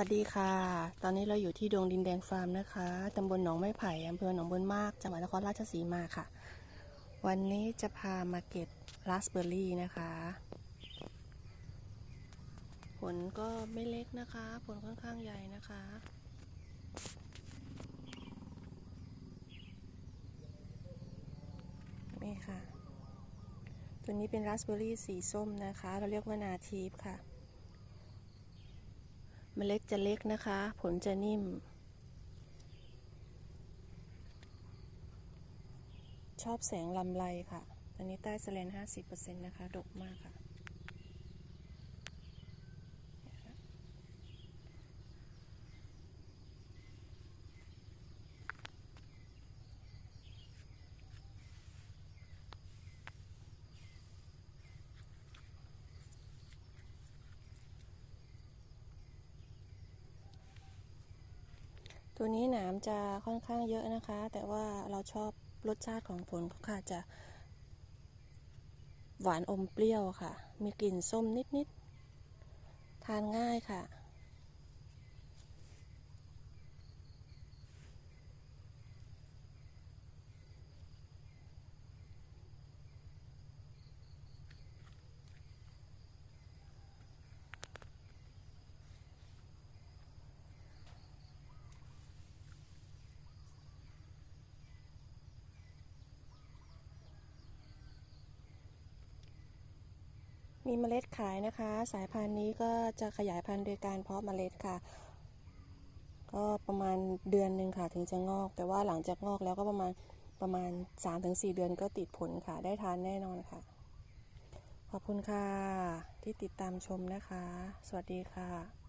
วัสดีค่ะ ตอนนี้เราอยู่ที่ดวงดินแดงฟาร์มนะคะ ตำบลหนองไม้ไผ่ อำเภอหนองบัวมาก จังหวัดนครราชสีมาค่ะ วันนี้จะพามาเก็บราสเบอร์รี่นะคะ ผลก็ไม่เล็กนะคะ ผลค่อนข้างใหญ่นะคะ นี่ค่ะ ตัวนี้เป็นราสเบอร์รี่สีส้มนะคะ เราเรียกว่านาทีฟค่ะ เมล็ดจะเล็กนะคะ ผลจะนิ่ม ชอบแสงลำไรค่ะ อันนี้ใต้สแลน50%นะคะ ดกมากค่ะ ตัวนี้หนามจะค่อนข้างเยอะนะคะ แต่ว่าเราชอบรสชาติของผลเขาค่ะจะหวานอมเปรี้ยวค่ะ มีกลิ่นส้มนิดๆ ทานง่ายค่ะ มีเมล็ดขายนะคะ สายพันธุ์นี้ก็จะขยายพันธุ์โดยการเพาะเมล็ดค่ะ ก็ประมาณเดือนหนึ่งค่ะถึงจะงอก แต่ว่าหลังจากงอกแล้วก็ประมาณประมาณ 3-4 เดือนก็ติดผลค่ะ ได้ทานแน่นอนค่ะ ขอบคุณค่ะ ที่ติดตามชมนะคะ สวัสดีค่ะ